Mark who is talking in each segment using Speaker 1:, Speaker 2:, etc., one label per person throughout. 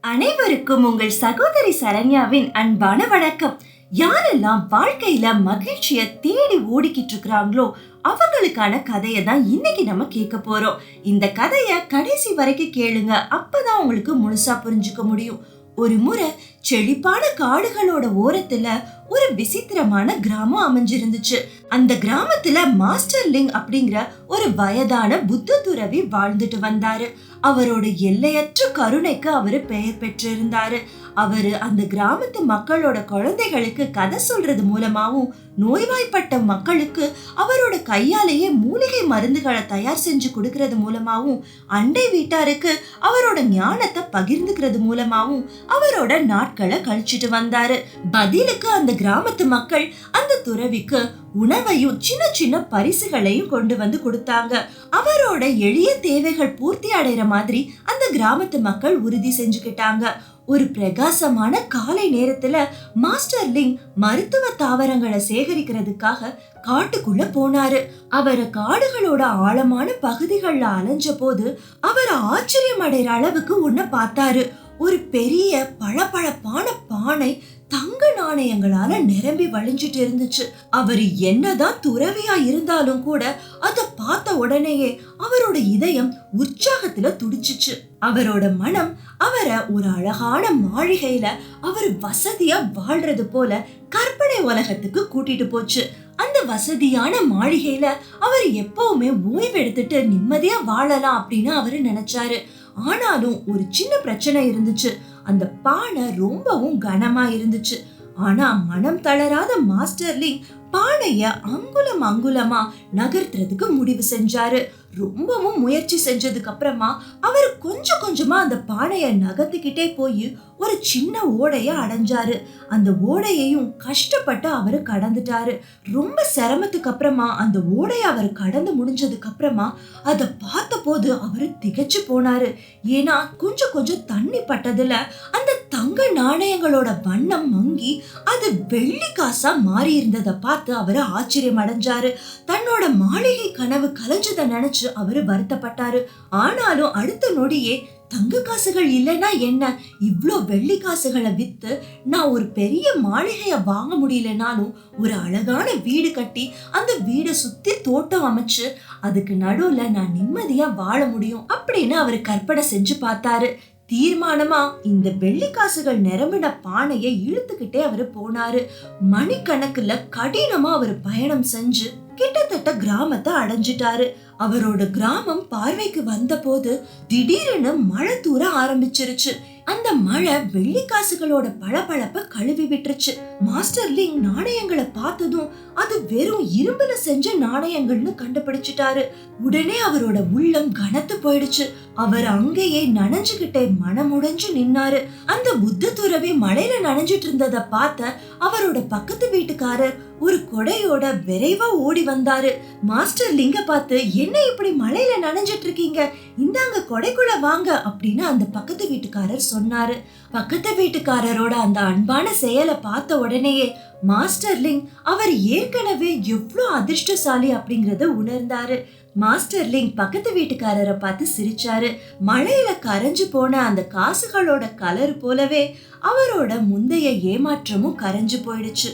Speaker 1: அனைவருக்கும் உங்கள் சகோதரி சரண்யாவின் அன்பான வணக்கம். யாரெல்லாம் வாழ்க்கையில மகிழ்ச்சிய தேடி ஓடிக்கிட்டு இருக்கிறாங்களோ அவங்களுக்கான கதையை தான் இன்னைக்கு நம்ம கேட்க போறோம். இந்த கதையை கடைசி வரைக்கும் கேளுங்க. அப்பதான் உங்களுக்கு முழுசா புரிஞ்சுக்க முடியும். ஒரு முறை செழிப்பான காடுகளோட ஓரத்துல ஒரு விசித்திரமான கிராமம் அமைஞ்சிருந்துச்சு. அந்த கிராமத்துல மாஸ்டர் லிங் அப்படிங்கிற ஒரு வயதான புத்த துறவி வாழ்ந்துட்டு வந்தாரு. அவரோட எல்லையற்ற கருணைக்கு அவரு பெயர் பெற்றிருந்தாரு. அவர் அந்த கிராமத்து மக்களோட குழந்தைகளுக்கு கதை சொல்றது மூலமாவும் நோய்வாய்ப்பட்ட மக்களுக்கு அவரோட கையாலேயே மூலிகை மருந்துகளை தயார் செஞ்சு கொடுக்கறது மூலமாவும் அண்டை வீட்டாருக்கு அவரோட ஞானத்தை பகிர்ந்துக்கிறது மூலமாவும் அவரோட நாட்களை கழிச்சிட்டு வந்தாரு. பதிலுக்கு அந்த கிராமத்து மக்கள் அந்த துறவிக்கு உணவையும் சின்ன சின்ன பரிசுகளையும் கொண்டு வந்து கொடுத்தாங்க. அவரோட எளிய தேவைகள் பூர்த்தி அடைகிற மாதிரி அந்த கிராமத்து மக்கள் உறுதி செஞ்சுக்கிட்டாங்க. ஒரு பிரகாசமான காலை நேரத்துல மாஸ்டர் லிங் மருத்துவ தாவரங்களை சேகரிக்கிறதுக்காக காட்டுக்குள்ள போனாரு. அவரை காடுகளோட ஆழமான பகுதிகள்ல அலைஞ்ச போது அவர் ஆச்சரியம் அடைகிற அளவுக்கு ஒன்ன பார்த்தாரு. ஒரு பெரிய பளபளப்பான பானை தங்க நாணயங்களால நிரம்பி வழிஞ்சிட்டு இருந்துச்சு. அவர் என்னதான் துறவியா இருந்தாலும் கூட அத பார்த்த உடனேயே அவரோட இதயம் உற்சாகத்துல துடிச்சுச்சு. அவரோட மனம் அவரை ஒரு அழகான மாளிகையில அவர் வசதியா வாழ்றது போல கற்பனை உலகத்துக்கு கூட்டிட்டு போச்சு. அந்த வசதியான மாளிகையில அவர் எப்பவுமே ஓய்வு எடுத்துட்டு நிம்மதியா வாழலாம் அப்படின்னு அவரு நினைச்சாரு. ஆனாலும் ஒரு சின்ன பிரச்சனை இருந்துச்சு. அந்த பானை ரொம்பவும் கனமா இருந்துச்சு. ஆனா மனம் தளராத மாஸ்டர்லிங் பானைய அங்குலம் அங்குலமா நகர்த்துறதுக்கு முடிவு செஞ்சாரு. ரொம்பவும் முயற்சி செஞ்சதுக்கு அப்புறமா அவர் கொஞ்சம் கொஞ்சமா அந்த பானைய நகர்த்திக்கிட்டே போய் ஒரு சின்ன ஓடைய அடைஞ்சாரு. அந்த ஓடையையும் கஷ்டப்பட்டு அவரு கடந்துட்டாரு. ரொம்ப சிரமத்துக்கு அப்புறமா அந்த ஓடைய அவர் கடந்து முடிஞ்சதுக்கு அப்புறமா அதை பார்த்த போது அவரு திகைச்சு போனாரு. ஏன்னா கொஞ்சம் கொஞ்சம் தண்ணி பட்டதுல அந்த தங்க நாணயங்களோட வண்ணம் மங்கி அது வெள்ளி காசா மாறி இருந்ததை பார்த்து அவரு ஆச்சரியம் அடைஞ்சாரு தன்னோட மாளிகை கனவு கலைஞ்சதை நினைச்சு அவரு வருத்தப்பட்டாரு. ஆனாலும் அடுத்த நொடியே தங்க காசுகள் இல்லைன்னா என்ன? இவ்வளோ வெள்ளி காசுகளை விற்று நான் ஒரு பெரிய மாளிகையை வாங்க முடியலனாலும் ஒரு அழகான வீடு கட்டி அந்த வீடை சுற்றி தோட்டம் அமைச்சு அதுக்கு நடுவில் நான் நிம்மதியாக வாழ முடியும் அப்படின்னு அவர் கற்பனை செஞ்சு பார்த்தாரு. தீர்மானமா இந்த வெள்ளி காசுகள் நிரம்பின பானையை இழுத்துக்கிட்டே அவர் போனாரு. மணிக்கணக்குல கடினமா அவர் பயணம் செஞ்சு கிட்டத்தட்ட கிராமத்தை அடைஞ்சிட்டாரு. அவரோட கிராமம் பார்வைக்கு வந்த போது திடீரென மழை தூர ஆரம்பிச்சிருச்சு. அந்த மழை வெள்ளி காசுகளோட பளபளப்ப கழுவி விட்டுருச்சு. மாஸ்டர் லிங் நாணயங்களை பார்த்ததும் அது வெறும் இரும்புல செஞ்ச நாணயங்கள்னு கண்டுபிடிச்சிட்டாரு. உடனே அவரோட உள்ளம் கனத்து போயிடுச்சு. அவர் அங்கேயே நனைஞ்சுகிட்டே மனமுடைஞ்சு நின்னாரு. அந்த புத்த துறவி மழையில நனைஞ்சிட்டு இருந்ததை பார்த்த அவரோட பக்கத்து வீட்டுக்காரர் ஒரு கொடையோட விரைவா ஓடி வந்தாரு. மாஸ்டர் லிங்க பார்த்து என்ன இப்படி மழையில நனைஞ்சிட்டு இருக்கீங்க இந்தாங்க கொடைக்குள்ள வாங்க அப்படின்னு அந்த பக்கத்து வீட்டுக்காரர் சொன்னாரு. பக்கத்து வீட்டுக்காரரோட அந்த அன்பான செயலை பார்த்த உடனேயே மாஸ்டர் லிங் அவர் ஏற்கனவே எவ்வளோ அதிர்ஷ்டசாலி அப்படிங்கறத உணர்ந்தாரு. மாஸ்டர் லிங் பக்கத்து வீட்டுக்காரரை பார்த்து சிரிச்சாரு. மழையில கரைஞ்சு போன அந்த காசுகளோட கலர் போலவே அவரோட முந்தைய ஏமாற்றமும் கரைஞ்சு போயிடுச்சு.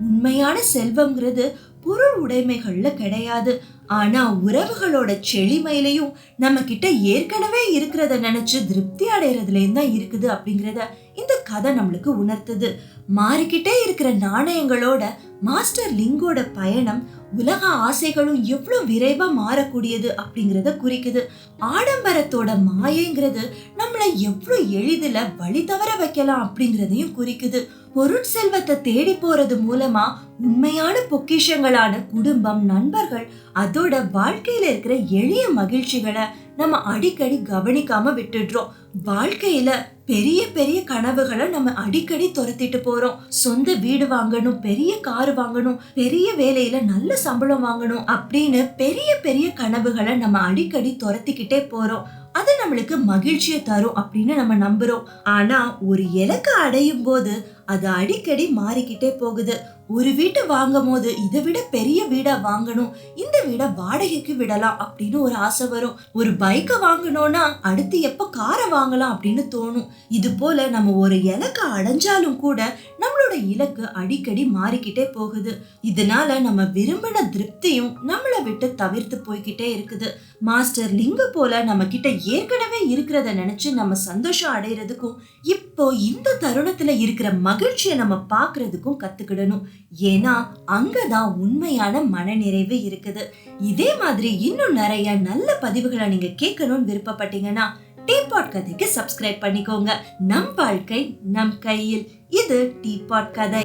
Speaker 1: உண்மையான செல்வம்ங்கிறது பொருள் உடைமைகள்ல கிடையாது. ஆனா உறவுகளோட செழிமையிலையும் நம்ம கிட்ட ஏற்கனவே இருக்கிறத நினைச்சு திருப்தி அடைறதுலயும் தான் இருக்குது அப்படிங்கிறத இந்த கதை நம்மளுக்கு உணர்த்துது. மாறிக்கிட்டே இருக்கிற நாணயங்களோட மாஸ்டர் லிங்கோட பயணம் உலக ஆசைகளும் எவ்வளவு விரைவா மாறக்கூடியது அப்படிங்கறத குறிக்குது. ஆடம்பரத்தோட மாயைங்கிறது நம்மளை எவ்வளவு எளிதில வழி தவற வைக்கலாம் அப்படிங்கறதையும் குறிக்குது. பொருட்செல்வத்தை தேடி போறது மூலமா உண்மையான பொக்கிஷங்களான குடும்பம் நண்பர்கள் அதோட வாழ்க்கையில இருக்கிற எளிய மகிழ்ச்சிகளை நம்ம அடிக்கடி கவனிக்காம விட்டுடுறோம். வாழ்க்கையில பெரிய பெரிய கனவுகளை நம்ம அடிக்கடி துரத்திட்டு போறோம். சொந்த வீடு வாங்கணும் பெரிய கார் வாங்கணும் பெரிய வேலையில நல்ல சம்பளம் வாங்கணும் அப்படின்னு பெரிய பெரிய கனவுகளை நம்ம அடிக்கடி துரத்திக்கிட்டே போறோம். அது நம்மளுக்கு மகிழ்ச்சியை தரும் அப்படின்னு நம்ம நம்புறோம். ஆனா ஒரு இலக்கை அடையும் போது அது அடிக்கடி மாறிக்கிட்டே போகுது. ஒரு வீட்டை வாங்கும் போது இதை விட பெரிய வீடை வாங்கணும் இந்த வீடை வாடகைக்கு விடலாம் அப்படின்னு ஒரு ஆசை வரும். ஒரு பைக்கை வாங்கணும்னா அடுத்து எப்போ காரை வாங்கலாம் அப்படின்னு தோணும். இது போல நம்ம ஒரு இலக்கை அடைஞ்சாலும் கூட நம்ம இலக்கு அடிக்கடி மாறிக்கிட்டே போகுது. இதனால நம்ம விரும்பின திருப்தியும் நம்மளை விட்டு தவிர்த்து போய்கிட்டே இருக்குது. மாஸ்டர் லிங்க போல நம்ம கிட்ட ஏற்கனவே இருக்கிறத நினைச்சு நம்ம சந்தோஷம் அடையிறதுக்கும் இப்போ இந்த தருணத்துல இருக்கிற மகிழ்ச்சியை நம்ம பாக்குறதுக்கும் கத்துக்கிடணும். ஏன்னா அங்கதான் உண்மையான மனநிறைவு இருக்குது. இதே மாதிரி இன்னும் நிறைய நல்ல பதிவுகளை நீங்க கேட்கணும்னு விருப்பப்பட்டீங்கன்னா டீபாட் கதைக்கு சப்ஸ்கிரைப் பண்ணிக்கோங்க. நம் வாழ்க்கை நம் கையில். இது டீபாட் கதை.